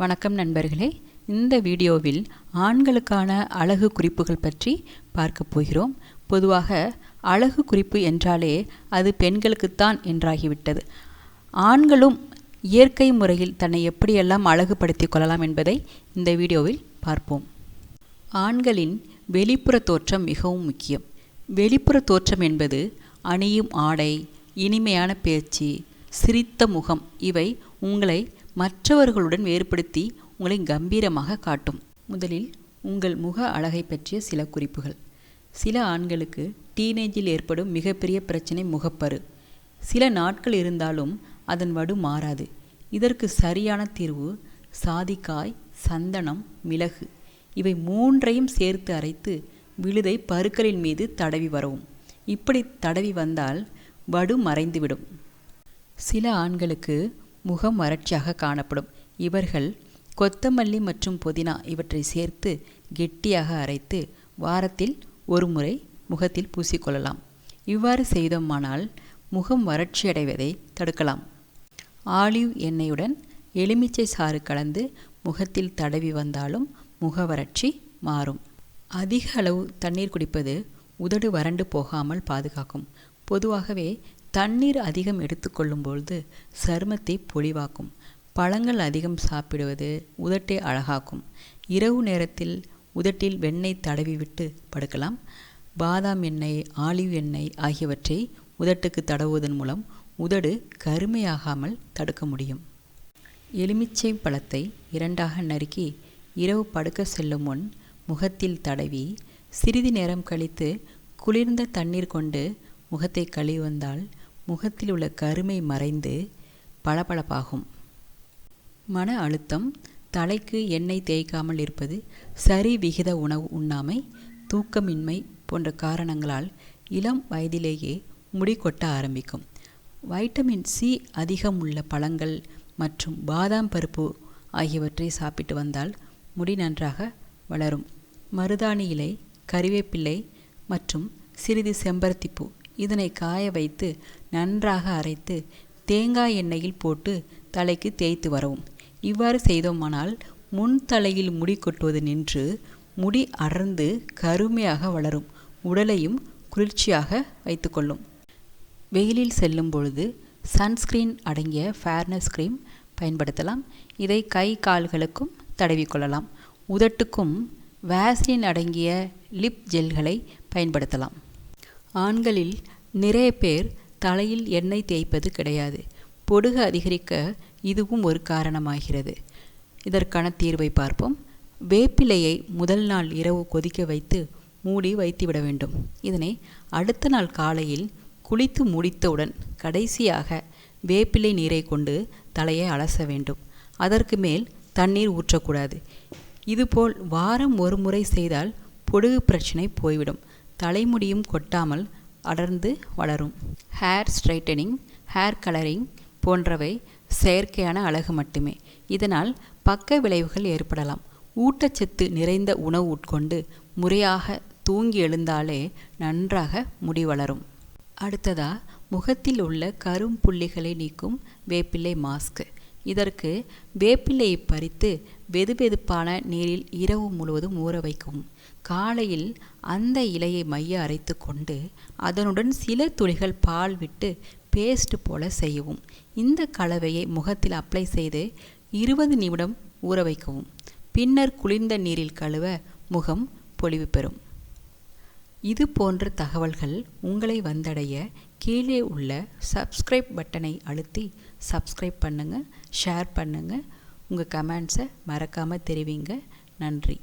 வணக்கம் நண்பர்களே. இந்த வீடியோவில் ஆண்களுக்கான அழகு குறிப்புகள் பற்றி பார்க்க போகிறோம். பொதுவாக அழகு குறிப்பு என்றாலே அது பெண்களுக்குத்தான் என்றாகிவிட்டது. ஆண்களும் இயற்கை முறையில் தன்னை எப்படியெல்லாம் அழகுபடுத்தி கொள்ளலாம் என்பதை இந்த வீடியோவில் பார்ப்போம். ஆண்களின் வெளிப்புற தோற்றம் மிகவும் முக்கியம். வெளிப்புற தோற்றம் என்பது அணியும் ஆடை இனிமையான பேச்சு சிரித்த முகம் இவை உங்களை மற்றவர்களுடன் வேறுபடுத்தி உங்களை கம்பீரமாக காட்டும். முதலில் உங்கள் முக அழகை பற்றிய சில குறிப்புகள். சில ஆண்களுக்கு டீனேஜில் ஏற்படும் மிகப்பெரிய பிரச்சனை முகப்பரு. சில நாட்கள் இருந்தாலும் அதன் வடு மாறாது. இதற்கு சரியான தீர்வு சாதிக்காய் சந்தனம் மிளகு. இவை மூன்றையும் சேர்த்து அரைத்து விழுதை பருக்களின் மீது தடவி வரவும். இப்படி தடவி வந்தால் வடு மறைந்துவிடும். சில ஆண்களுக்கு முகம் வறட்சியாக காணப்படும். இவர்கள் கொத்தமல்லி மற்றும் புதினா இவற்றை சேர்த்து கெட்டியாக அரைத்து வாரத்தில் ஒரு முறை முகத்தில் பூசிக்கொள்ளலாம். இவ்வாறு செய்தோமானால் முகம் வறட்சி அடைவதை தடுக்கலாம். ஆலிவ் எண்ணெயுடன் எலுமிச்சை சாறு கலந்து முகத்தில் தடவி வந்தாலும் முக வறட்சி மாறும். அதிக அளவு தண்ணீர் குடிப்பது உதடு வறண்டு போகாமல் பாதுகாக்கும். பொதுவாகவே தண்ணீர் அதிகம் எடுத்துக்கொள்ளும் பொழுது சருமத்தை பொலிவாக்கும். பழங்கள் அதிகம் சாப்பிடுவது உதட்டை அழகாக்கும். இரவு நேரத்தில் உதட்டில் வெண்ணெய் தடவிவிட்டு படுக்கலாம். பாதாம் எண்ணெய் ஆலிவ் எண்ணெய் ஆகியவற்றை உதட்டுக்கு தடவுவதன் மூலம் உதடு கருமையாகாமல் தடுக்க முடியும். எலுமிச்சை பழத்தை இரண்டாக நறுக்கி இரவு படுக்க செல்லும் முன் முகத்தில் தடவி சிறிது நேரம் கழித்து குளிர்ந்த தண்ணீர் கொண்டு முகத்தை கழுவி வந்தால் முகத்தில் உள்ள கருமை மறைந்து பளபளப்பாகும். மன அழுத்தம் தலைக்கு எண்ணெய் தேய்க்காமல் இருப்பது சரி விகித உணவு உண்ணாமை தூக்கமின்மை போன்ற காரணங்களால் இளம் வயதிலேயே முடி கொட்ட ஆரம்பிக்கும். வைட்டமின் சி அதிகம் உள்ள பழங்கள் மற்றும் பாதாம் பருப்பு ஆகியவற்றை சாப்பிட்டு வந்தால் முடி நன்றாக வளரும். மருதாணி இலை கறிவேப்பிள்ளை மற்றும் சிறிது செம்பருத்திப்பூ இதனை காய வைத்து நன்றாக அரைத்து தேங்காய் எண்ணெயில் போட்டு தலைக்கு தேய்த்து வரவும். இவ்வாறு செய்தோமானால் முன் தலையில் முடி கொட்டுவது நின்று முடி அடர்ந்து கருமையாக வளரும். உடலையும் குளிர்ச்சியாக வைத்துக்கொள்ளும். வெயிலில் செல்லும் பொழுது சன்ஸ்கிரீன் அடங்கிய ஃபேர்னஸ் க்ரீம் பயன்படுத்தலாம். இதை கை கால்களுக்கும் தடவிக்கொள்ளலாம் உதட்டுக்கும் வேஸ்லின் அடங்கிய லிப் ஜெல்களை பயன்படுத்தலாம். ஆண்களில் நிறைய பேர் தலையில் எண்ணெய் தேய்ப்பது கிடையாது. பொடுகு அதிகரிக்க இதுவும் ஒரு காரணமாகிறது. இதற்கான தீர்வை பார்ப்போம். வேப்பிலையை முதல் நாள் இரவு கொதிக்க வைத்து மூடி வைத்துவிட வேண்டும். இதனை அடுத்த நாள் காலையில் குளித்து முடித்தவுடன் கடைசியாக வேப்பிலை நீரை கொண்டு தலையை அலச வேண்டும். அதற்கு மேல் தண்ணீர் ஊற்றக்கூடாது. இதுபோல் வாரம் ஒரு முறை செய்தால் பொடுகு பிரச்சனை போய்விடும். தலைமுடியும் கொட்டாமல் அடர்ந்து வளரும். ஹேர் ஸ்ட்ரைட்டனிங் ஹேர் கலரிங் போன்றவை செயற்கையான அழகு மட்டுமே. இதனால் பக்க விளைவுகள் ஏற்படலாம். ஊட்டச்சத்து நிறைந்த உணவு உட்கொண்டு முறையாக தூங்கி எழுந்தாலே நன்றாக முடி வளரும். அடுத்ததா முகத்தில் உள்ள கரும் புள்ளிகளை நீக்கும் வேப்பிள்ளை மாஸ்க் இதற்கு வேப்பிலையை பறித்து வெதுவெதுப்பான நீரில் இரவு முழுவதும் ஊற வைக்கவும். காலையில் அந்த இலையை மைய அரைத்து கொண்டு அதனுடன் சில துளிகள் பால் விட்டு பேஸ்ட் போல செய்யவும். இந்த கலவையை முகத்தில் அப்ளை செய்து இருபது நிமிடம் ஊற வைக்கவும். பின்னர் குளிர்ந்த நீரில் கழுவ முகம் பொலிவு பெறும். இது போன்ற தகவல்கள் உங்களை வந்தடைய கீழே உள்ள சப்ஸ்கிரைப் பட்டனை அழுத்தி சப்ஸ்கிரைப் பண்ணுங்கள் ஷேர் பண்ணுங்கள் உங்கள் கமெண்ட்ஸை மறக்காமல் தெரிவிங்க. நன்றி.